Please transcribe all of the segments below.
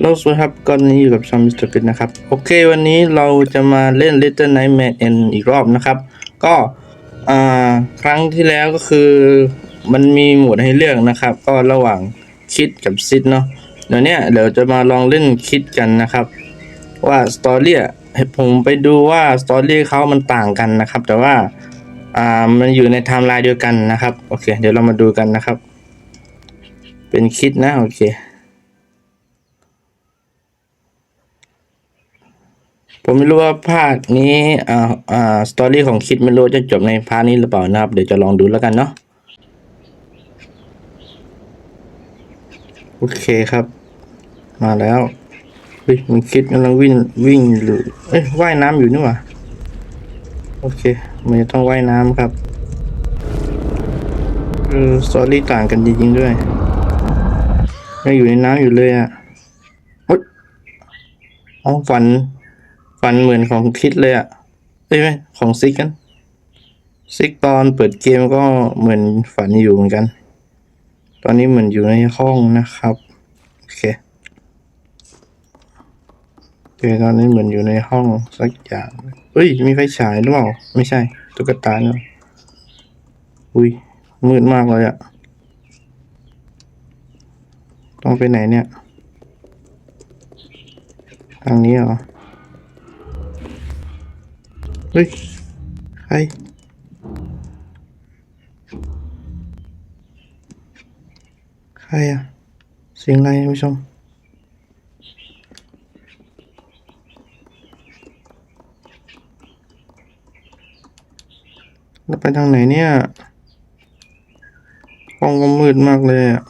เราสวัสดีครับก่อนนี้อยู่กับชอมมิสเตอร์ปิดนะครับ โอเค วันนี้เราจะมาเล่น Little Nightmare N อีกรอบนะครับ ก็ครั้งที่แล้วก็คือมันมีหมวดให้เลือกนะครับ ก็ระหว่างคิดกับซิดเนาะเดี๋ยวเนี้ยเดี๋ยวจะมาลองเล่นคิดกันนะครับ ว่าสตอรี่ผมไปดูว่าสตอรี่เขามันต่างกันนะครับ แต่ว่ามันอยู่ในไทม์ไลน์เดียวกันนะครับ โอเค เดี๋ยวเรามาดูกันนะครับ เป็นคิดนะ โอเค ผมไม่รู้ว่าภาคนี้อ่าอ่าสตอรี่ของคิดไม่รู้จะจบในพาร์ทนี้หรือเปล่านะครับ เดี๋ยวจะลองดูแล้วกันเนาะโอเคครับ มาแล้วเฮ้ยมันคิดกำลังวิ่งวิ่งหรือเอ้ยว่ายน้ำอยู่นี่หว่าโอเคมันจะต้องว่ายน้ำครับเออสตอรี่ต่างกันจริงๆด้วยยังอยู่ในน้ำอยู่เลยอะเฮ้ยอ๋อฝัน ฝันเหมือนของคิดเลยอะ่ะเอ้ยไม่ของซิกกันซิกตอนเปิดเกมก็เหมือนฝันอยู่เหมือนกัน ตอนนี้เหมือนอยู่ในห้องนะครับโอเคโอเคตอนนี้เหมือนอยู่ในห้องสักอย่างเฮ้ยมีไฟฉายหรือเปล่าไม่ใช่ตุ๊กตาเนาะอุ้ยมืดมากเลยอะต้องไปไหนเนี่ยทางนี้เหรอ ฮ้ย ใคร ใครอะเสียงอะไรผู้ชม เราไปทางไหนเนี่ยห้องก็มืดมากเลยอะ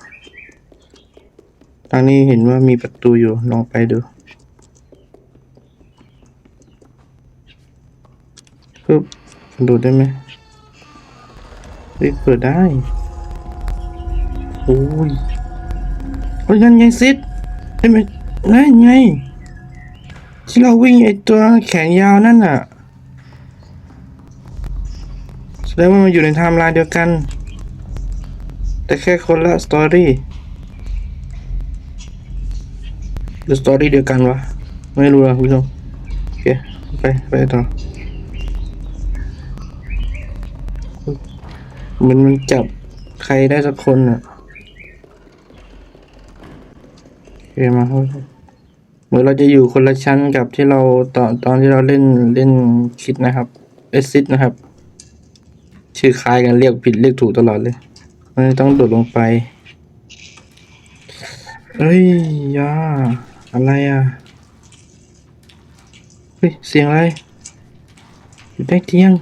ทางนี้เห็นว่ามีประตูอยู่ ลองไปดู ปึ๊บดูได้ไหมเฮ้ยเปิดได้โอ้ยโอ้ยนั่นไงซิดเห็นไหมนั่นไงที่เราวิ่งไอตัวแขนยาวนั่นน่ะแสดงว่ามันอยู่ในไทม์ไลน์เดียวกัน แต่แค่คนละสตอรี่หรือสตอรี่เดียวกันวะ ไม่รู้ละคุณผู้ชมโอเค ไป ไปต่อ เห มันมันจับใครได้สักคนอะโอเคมาครับเหมือนเราจะอยู่คนละชั้นกับที่เราตอนตอนที่เราเล่นเล่นคิดนะครับเอซิดนะครับ ชื่อคล้ายกันเรียกผิดเรียกถูกตลอดเลยมันต้องโดดลงไปเอ้ยยาอะไรอะเฮ้ยเสียงอะไรอยู่ใต้เตียง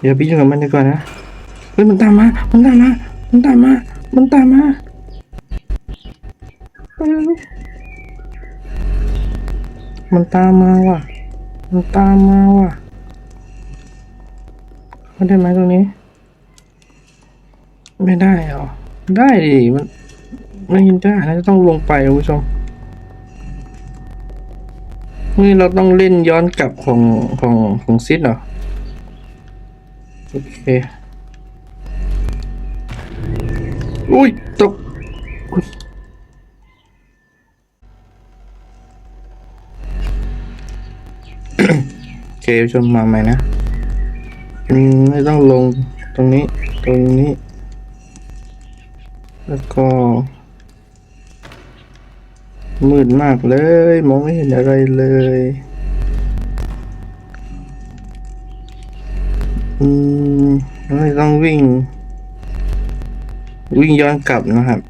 เดี๋ยวพี่อยู่กับมันดีกว่อนนะ เฮ้ยมันตามมา มันตามมา มันตามมา มันตามมามันตามมาว่ะ มันตามมาว่ะมันได้ไหมตรงนี้ ไม่ได้เหรอ ได้ดิมันไม่ยินได้นะจะต้องลงไปคุณผู้ชม นี่เราต้องเล่นย้อนกลับของของของซิดเหรอ โอเค อุ้ยตกเคชมมาใหม่นะอืมไม่ต้องลงตรงนี้ตรงนี้ แล้วก็ มืดมากเลย มองไม่เห็นอะไรเลยอืมไม่ต้องวิ่ง วิ่งย้อนกลับนะครับ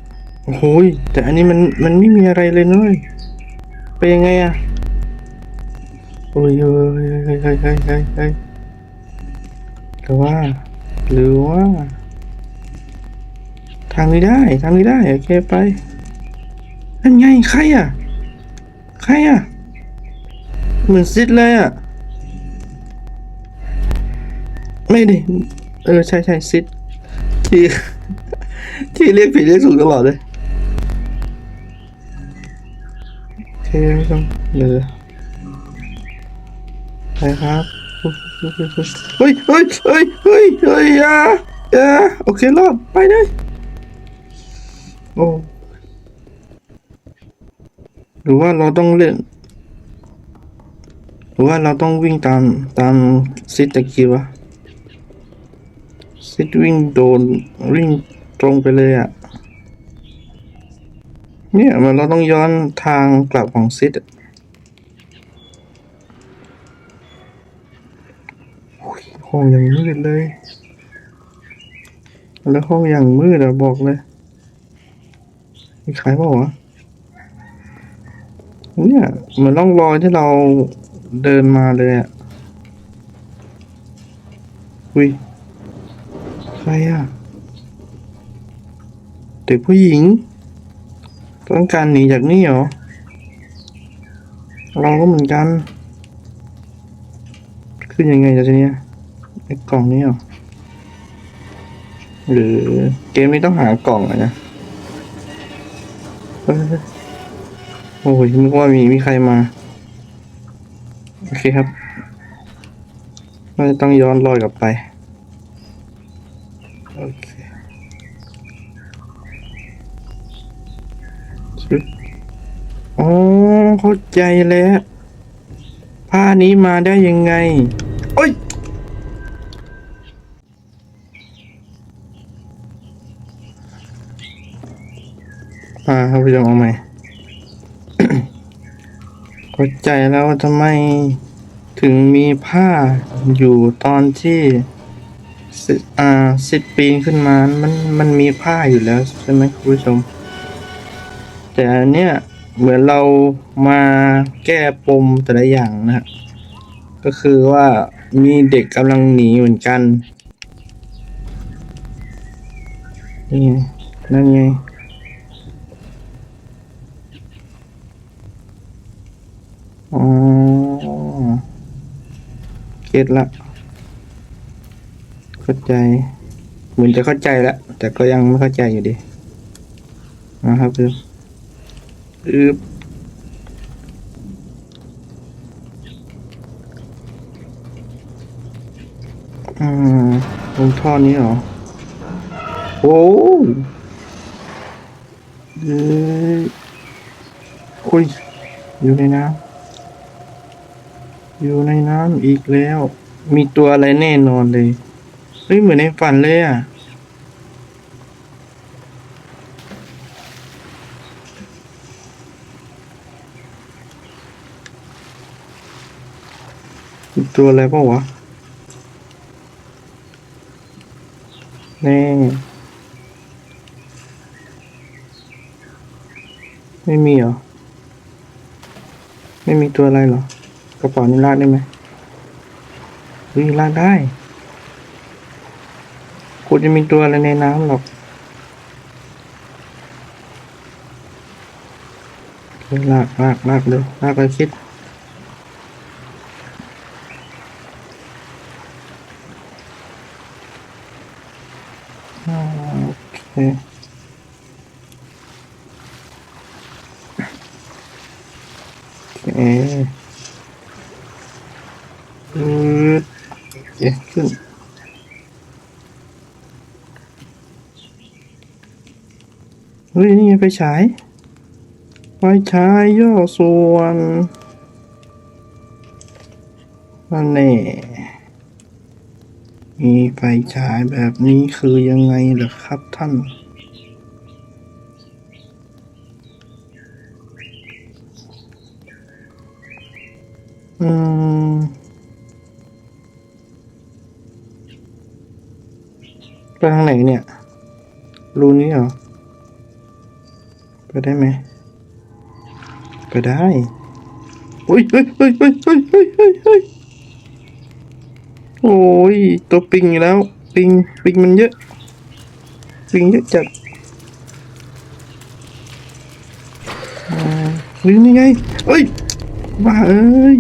โอ้โหยแต่อันนี้มันมันไม่มีอะไรเลยนุ้ยไปยังไงอะโอ้ยเฮ้ยเฮ้ยเฮ้ยเฮ้ยเฮ้ยหรือว่าหรือว่า ทางนี้ได้ทางนี้ได้โอเคไปนั่นไงใครอะใครอะเหมือนซิดเลยอะไม่ดิเออใช่ใช่ซิดที่ ที่เรียกผิดเรียกถูกตลอดเลยเคไม่ต้องเดี๋ยวไปครับเฮ้ยเฮ้ยเฮ้ยเฮ้ยเฮ้ยอย่าอย่าโอเครอดไปเลยโอ้หรือว่าเราต้องเล่นหรือว่าเราต้องวิ่งตามตามซิดตะกี้วะซิดวิ่งโดนวิ่ง ตรงไปเลยอะ่ะ เนี่ยมันเราต้องย้อนทางกลับของซิดห้องอย่างมืดเลย แล้วห้องอย่างมืดอะบอกเลยมีใครเปล่าวะเนี่ยเหมือนร่องรอยที่เราเดินมาเลยอะอุ้ยใครอะ เด็กผู้หญิง ต้องการหนีจากนี่เหรอ เราก็เหมือนกัน ขึ้นยังไงจากทีเนี้ยไอ้กล่องนี้เหรอ หรือเกมนี้ต้องหากล่องอะนะโอ้ยนึกว่ามีมีใครมา โอเคครับเราจะต้องย้อนรอยกลับไป โอเคชึบ อ๋อเข้าใจแล้ว ผ้านี้มาได้ยังไง โอ้ยอ่าครับผู้ชมเอาใหมเข้าใจแล้วทำไมถึงมีผ้าอยู่ตอนที่ซิอ่าซิดปีขึ้นมา มัน มันมีผ้าอยู่แล้วใช่ไหมคุณผู้ชม แต่อันเนี้ย เหมือนเรามาแก้ปมแต่ละอย่างนะฮะก็คือว่ามีเด็กกำลังหนีเหมือนกันนี่นั่นไงอ๋อเก็ตละ เข้าใจ เหมือนจะเข้าใจแล้ว แต่ก็ยังไม่เข้าใจอยู่ดีนะครับคือ อึบอืมลงท่อนี้เหรอ โอ้เย้โอ้ยอยู่ในน้ำอยู่ในน้ำอีกแล้ว มีตัวอะไรแน่นอนเลย เฮ้ย เหมือนในฝันเลยอะ มี ตัวอะไรเปล่าวะแน่ไม่มีเหรอ ไม่มีตัวอะไรเหรอ กระเป๋านี้ลากได้ไหมเฮ้ยลากได้กูจะมีตัวอะไรในน้ำหรอกเฮ้ยลากลากลากเลยลากไปคิด อ่าโอเค โอเคอืดโอเคขึ้น เฮ้ย นี่ ไฟฉาย ไฟฉายย่อส่วนนั่นแน่มีไฟฉายแบบนี้คือยังไงเหรอครับท่านอืมไปทางไหนเนี่ยรูนี้เหรอ เปิได้ไหมเปิได้โอ้ยเฮ้ยเฮ้ยเฮ้ยเฮ้ยเฮ้ยเฮ้ยโอ้ยตัวปิงอยู่แล้ว ปิงปิงมันเยอะ ปิงเยอะจัดหรือนี่ไงเอ้ยว่าเอ้ย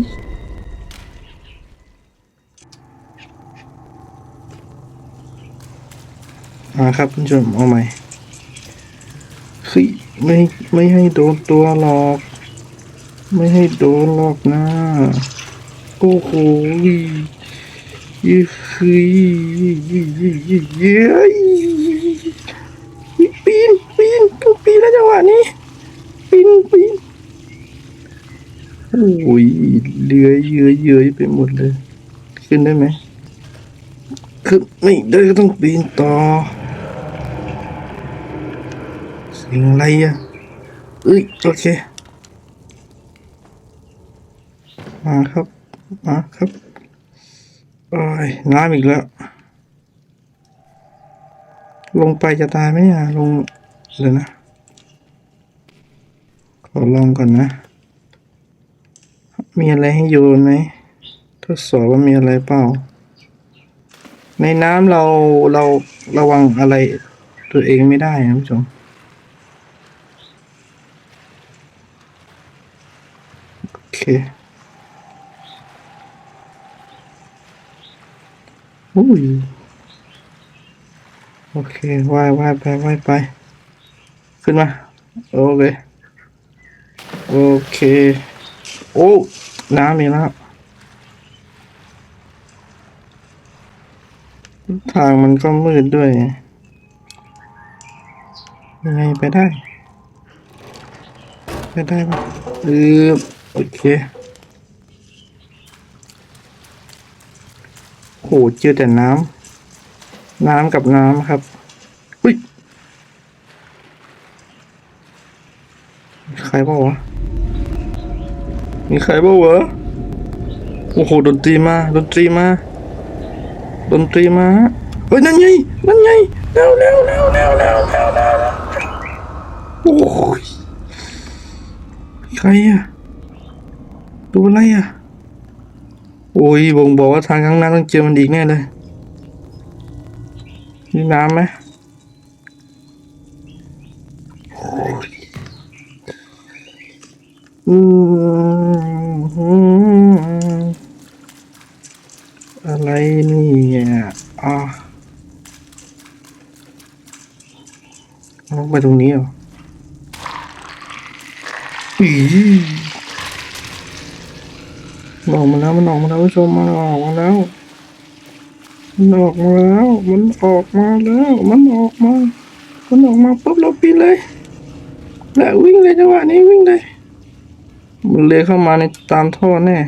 มาครับคุณผู้ชมเอาใหม่คือ ไม่ไม่ให้โดนตัวหรอก ไม่ให้โดนหรอกนะโอ้โหยี่คือยี่ยี่ยี่ยี่ยี่ปีนปีนต้องปีนแล้วจังหวะนี้ปีนปีนโอ้ยเลื้อยเยื้อยเยื้อยไปหมดเลย ขึ้นได้ไหมขึ้นไม่ได้ก็ต้องปีนต่อ เสียงอะไรอะเอ้ยโอเค มาครับ มาครับโอ้ยน้ำอีกแล้ว ลงไปจะตายไหมเนี่ยลงเดี๋ยนะขอลองก่อนนะ มีอะไรให้โยนไหมทดสอบว่ามีอะไรเปล่า ในน้ำเราเราระวังอะไรตัวเองไม่ได้นะผู้ชม โอ เคอุ้ยโอเคว่ายว่ายไปว่ายไป ขึ้นมา โอเค โอเค โอ้ น้ำอีแล้ว ทางมันก็มืดด้วย ยังไงไปได้ ไปได้ปะเออ โอเคโหเจอแต่น้ำน้ำกับน้ำครับอุ้ยมีใครบ้างวะมีใครบ้างวะโอ้โหดนตรีมาดนตรีมาดนตรีมาเฮ้ยนั่นไงนั่นไงเร็วเร็วเร็วเร็วเร็วเร็วเร็วโอ้ยใครอะ ตัวอะไรอะโอ้ยบ่งบอกว่าทางข้างหน้าต้องเจอมันอีกแน่เลยมีน้ำไหมอืมอะไรเนี่ยอ่าลงไปตรงนี้เหรออี มันออกมาแล้วมันออกมาแล้วผู้ชมมันออกมาแล้วมันออกมาแล้วมันออกมาแล้วมันออกมา มันออกมาปุ๊บเราปีนเลยและวิ่งเลยจังหวะนี้วิ่งเลยมันเลยเข้ามาในตามท่อแน่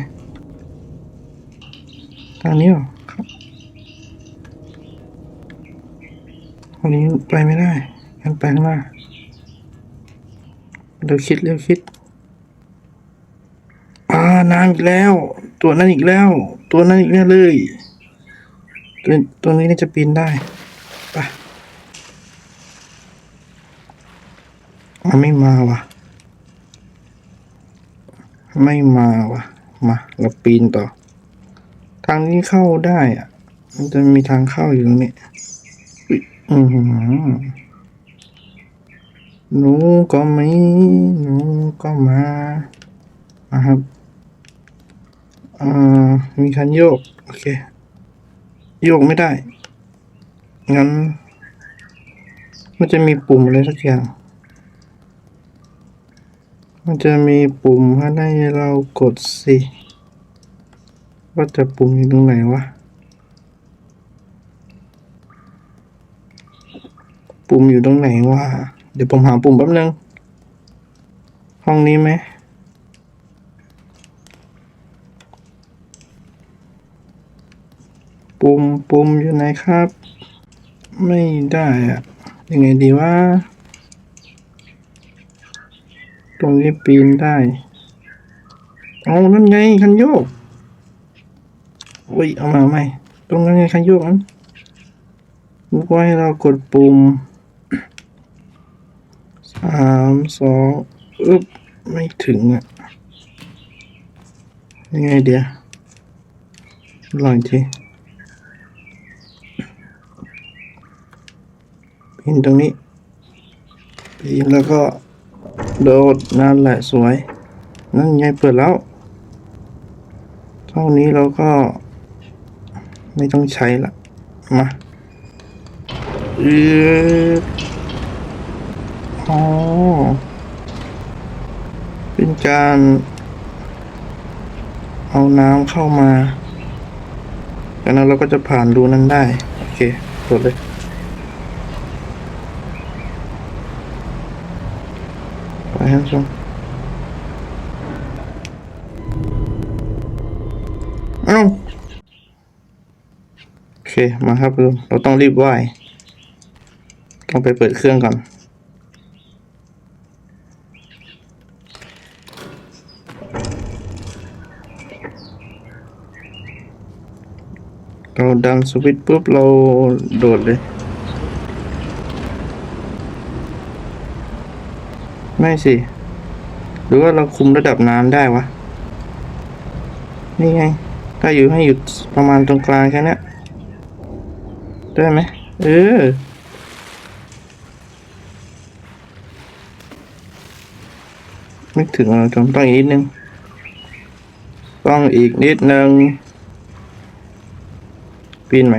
ทางนี้เหรอครับทางนี้ไปไม่ได้งั้นไปข้างหน้าเร็วคิดเร็วคิด น้ำอีกแล้ว ตัวนั้นอีกแล้ว ตัวนั้นอีกแน่เลย ตัวตัวนี้น่าจะปีนได้ไปมันไม่มาวะไม่มาวะมาเราปีนต่อ ทางนี้เข้าได้อะมันจะมีทางเข้าอยู่ตรงนี้อือหือหนูก็ไมีหนูก็มามาครับ อ่ามีคันโยก โอเค โยกไม่ได้ งั้น มันจะมีปุ่มอะไรสักอย่าง มันจะมีปุ่มให้เรากดสิว่าจะปุ่มอยู่ตรงไหนวะ ปุ่มอยู่ตรงไหนวะ เดี๋ยวผมหาปุ่มแป๊บนึง ห้องนี้ไหม ปุ่มปุ่มอยู่ไหนครับ ไม่ได้อะยังไงดีว่า ตรงนี้ปีนได้เอานั่นไงคันโยกอุ้ยเอามาไหมตรงนั้นไงคันโยกนั้นบอกว่าให้เรากดปุ่มสามสองอึ๊บไม่ถึงอะยังไงเดี๋ยวลองที ปีนตรงนี้ปีนแล้วก็โดดนั่นแหละสวย นั่นไงเปิดแล้ว เท่านี้เราก็ไม่ต้องใช้ละมาเอออ๋อเป็นการ เอาน้ำเข้ามาจากนั้นเราก็จะผ่านรูนั้นได้ โอเค กดเลย ไปครับผู้ชมเอ้าโอเค มาครับลุงเราต้องรีบไหวต้องไปเปิดเครื่องก่อน เราดันสวิตช์ปุ๊บ เราโดดเลย ไม่สิ หรือว่าเราคุมระดับน้ำได้วะ นี่ไง ถ้าอยู่ให้หยุดประมาณตรงกลางแค่นี้ได้ไหมเออไม่ถึงเราจงต้องอีกนิดนึง ต้องอีกนิดนึงปีนไหม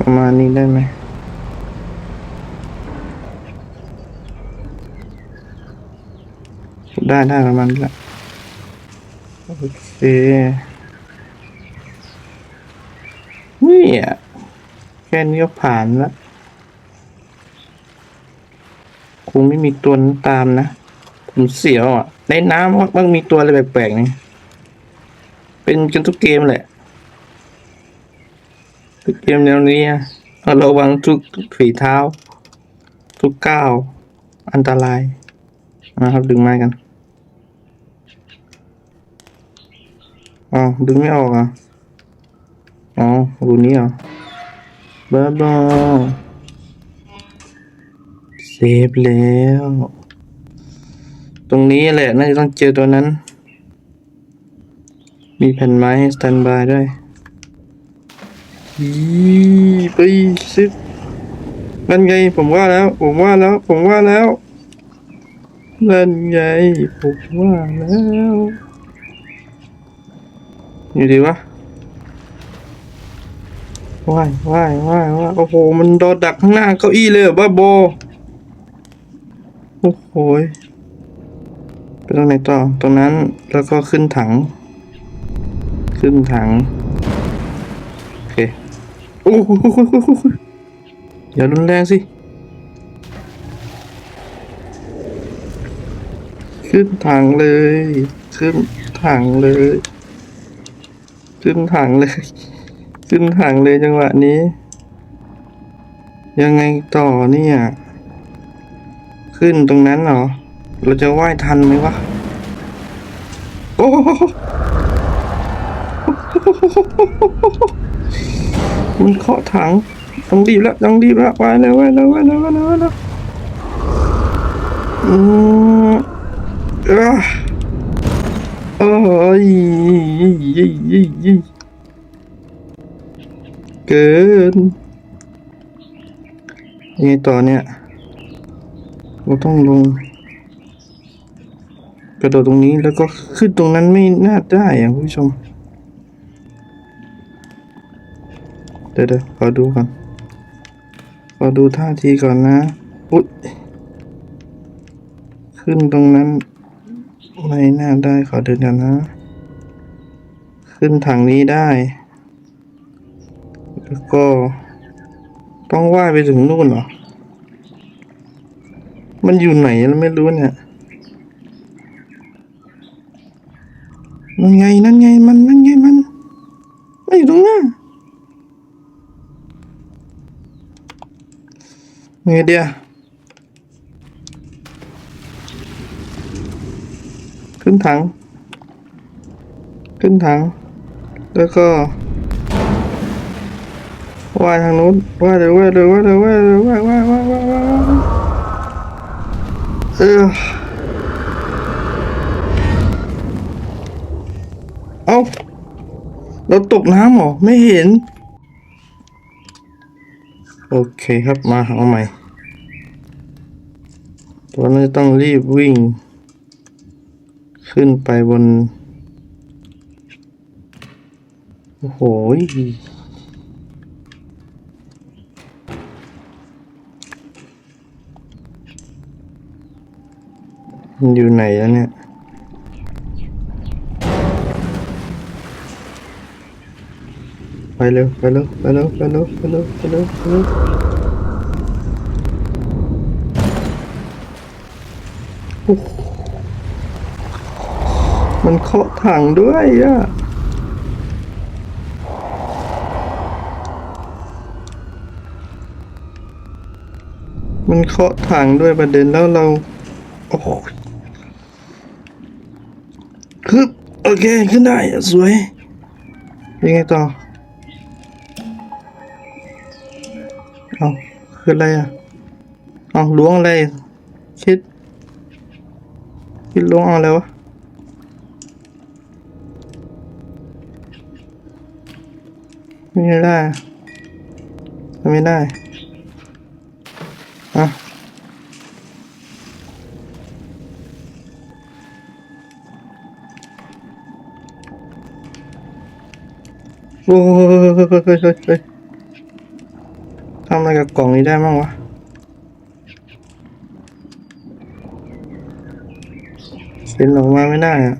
ประมาณนี้ได้ไหมได้ได้ประมาณนี้แหละโอเคนี่อะแค่นี้ก็ผ่านแล้วคงไม่มีตัวนั้นตามนะ ผมเสียวอะ ในน้ำมันมีตัวอะไรแปลกๆนี่เป็นจนทุกเกมแหละ เกมแนวนี้อะเอาระวังทุกฝีเท้า ทุกก้าว อันตรายนะครับดึงไม้กันอ๋อดึงไม่ออกอะอ๋อรูนี้เหรอบ้าบอเซฟแล้ว ตรงนี้แหละน่าจะต้องเจอตัวนั้น มีแผ่นไม้สแตนบายด้วย ไปซินั่นไงผมว่าแล้ว ผมว่าแล้ว ผมว่าแล้ว นั่นไงผมว่าแล้วอยู่ดีวะว่ายว่ายว่ายว่ายโอ้โห มันโดนดักข้างหน้าเก้าอี้เลยบ้าโบโอ้โหยไปตรงไหนต่อ ตรงนั้นแล้วก็ขึ้นถัง ขึ้นถัง โอ้โหอย่ารุนแรงสิ ขึ้นถังเลย ขึ้นถังเลย ขึ้นถังเลย ขึ้นถังเลยจังหวะนี้ ยังไงต่อเนี่ย ขึ้นตรงนั้นเหรอ เราจะว่ายทันไหมวะ โอ้โห มันเคาะถังต้องรีบแล้วต้องรีบแล้วว่ายแล้วว่ายแล้วว่ายแล้วว่ายแล้วว่ายแล้วอืมเอ้อโอ้ยยี่ยี่ยี่เกินยังไงต่อเนี่ยเราต้องลง กระโดดตรงนี้แล้วก็ขึ้นตรงนั้นไม่น่าได้อะคุณผู้ชม เดี๋ยวเดี๋ยวขอดูก่อน ขอดูท่าทีก่อนนะ อุ๊ยขึ้นตรงนั้น ไม่น่าได้ขอเดูกันนะ ขึ้นถังนี้ได้ แล้วก็ ต้องว่ายไปถึงนู่นเหรอ มันอยู่ไหนเราไม่รู้เนี่ยนั่นไง นั่นไงมันนั่นไง มันไม่อยู่ตรงหน้า ไงเดียวขึ้นถัง ขึ้นถัง แล้วก็ว่ายทางนู้นว่ายเลยว่ายเลยว่ายเลยว่ายเลยว่ายว่ายว่ายว่ายว่ายเออเอาเราตกน้ำเหรอ ไม่เห็น โอเคครับมาเอาใหม่ ตัวนั้นต้องรีบวิ่ง ขึ้นไปบน โอ้โหมันอยู่ไหนแล้วเนี่ย ไปเร็วไปเร็วไปเร็วไปเร็วไปเร็วไปเร็วไปเร็วโอ้โห มันเคาะถังด้วยอะมันเคาะถังด้วยประเด็นแล้วเรา โอ้โหคือโอเค ขึ้นได้ สวย ยังไงต่อ เอาคืออะไรอะ เอาล้วงอะไร คิด คิดล้วงเอาอะไรวะไม่ได้ทำไม่ได้อะโอ้ยเฮ้ยเฮ้ยเฮ้ทำอะไรกับกล่องนี้ได้บ้างวะ เซ็นออกมาไม่ได้อะ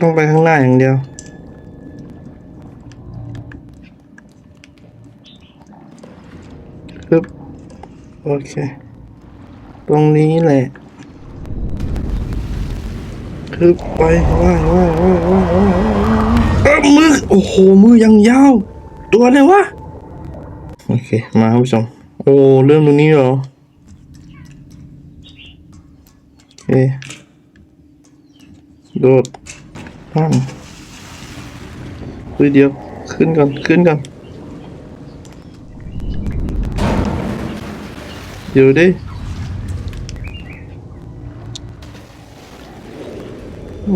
ต้องไปข้างหน้าอย่างเดียวปึ๊บโอเค ตรงนี้แหละคือไปว่ายว่ายว่ายว่ายว่ายเออมือ โอ้โห มือยังยาว ตัวอะไรวะ โอเค มาครับผู้ชม โอ้เริ่มตรงนี้เหรอโอเคโดดปั้งคุยเดียวขึ้นก่อนขึ้นก่อนเดี๋ยวดิ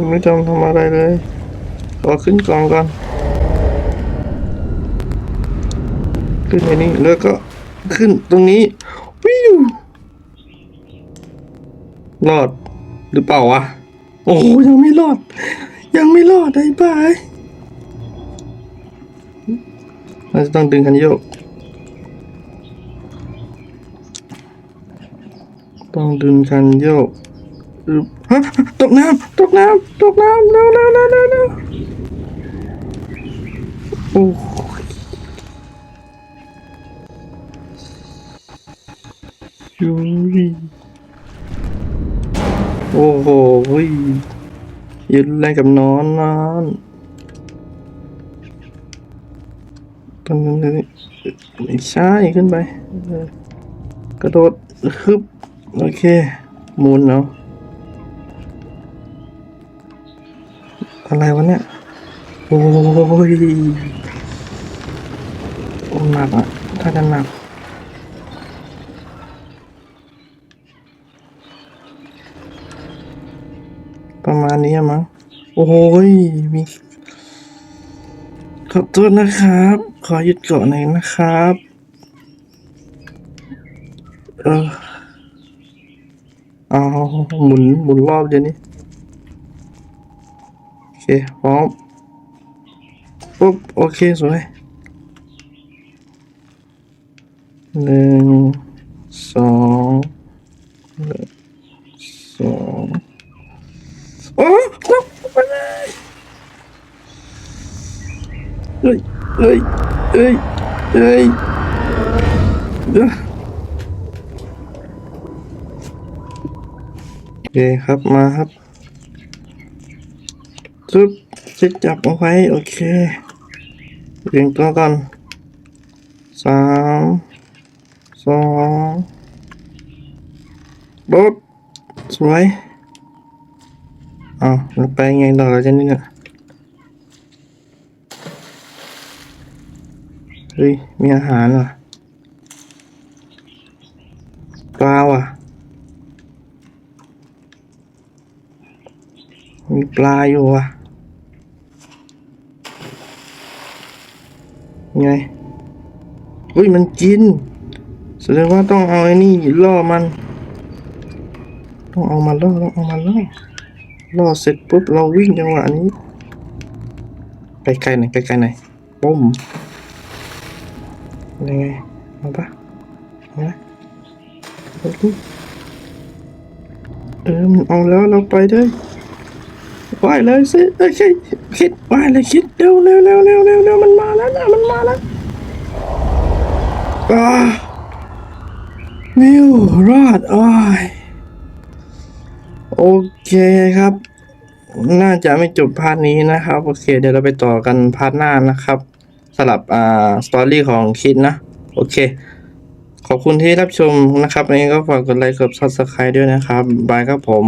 ไม่ต้องทำอะไรเลยขอขึ้นกล่องก่อน ขึ้นในนี้แล้วก็ ขึ้นตรงนี้ วิวรอดหรือเปล่าวะ โอ้ยังไม่รอด ยังไม่รอดไอ้บ้าไอ้เราจะต้องดึงคันโยก ต้องดึงคันโยกฮะตกน้ำตกน้ำตกน้ำเร็วเร็วเร็วเร็วเร็วโอ้ ยูวีโอ้โหยืนแรงกับนอนนอนตรงนี้ไม่ใช่ขึ้นไป กระโดดฮึบโอเคมุนเนาะอะไรวะเนี่ย โอ้ยโอ้หนักอะ ถ้าจะหนัก ประมาณ นี้มั้ง โอ้ยมีขอโทษนะครับ ขอหยุดเกาะหน่อยนะครับ เออเอาหมุนหมุนรอบเดี๋ยวนี้ โอเค พร้อม ปุ๊บ โอเค สวยหนึ่งสองหนึ่งสองโอ้ตกไปเลยเฮ้ย เฮ้ยเฮ้ยเฮ้ยเดี๋ยวโอเคครับมาครับซึบจะจับเอาไว้โอเคเรียงตัวก่อนสามสองปุ๊บสวยอ้าวแล้วไปไงต่อแล้วจะนี่เนี่ย เฮ้ย มีอาหารว่ะปลาว่ะ มีปลาอยู่ว่ะไงอุ้ย มันกิน แสดงว่าต้องเอาไอ้นี่ล่อมัน ต้องเอามาล่อ ต้องเอามาล่อ ล่อเสร็จปุ๊บเราวิ่งจังหวะนี้ ไกลๆหน่อยไกลๆหน่อยปุ้ม ยังไงเอาปะเอาะเออมันเอาแล้วเราไปเลยว่ายเลยสิโอเคคิดว่ายเลยคิดเร็วเร็วเร็วเร็วเร็วเร็วมันมาแล้วนะมันมาแล้วอ่าวิวรอดโอ้ยโอเคครับ น่าจะไม่จบพาร์ทนี้นะครับ โอเค เดี๋ยวเราไปต่อกันพาร์ทหน้านะครับ สลับอ่าสตอรี่ของคิดนะ โอเค ขอบคุณที่รับชมนะครับยังก็ฝากกดไลค์กดซับสไคร b e ด้วยนะครับ บายครับผม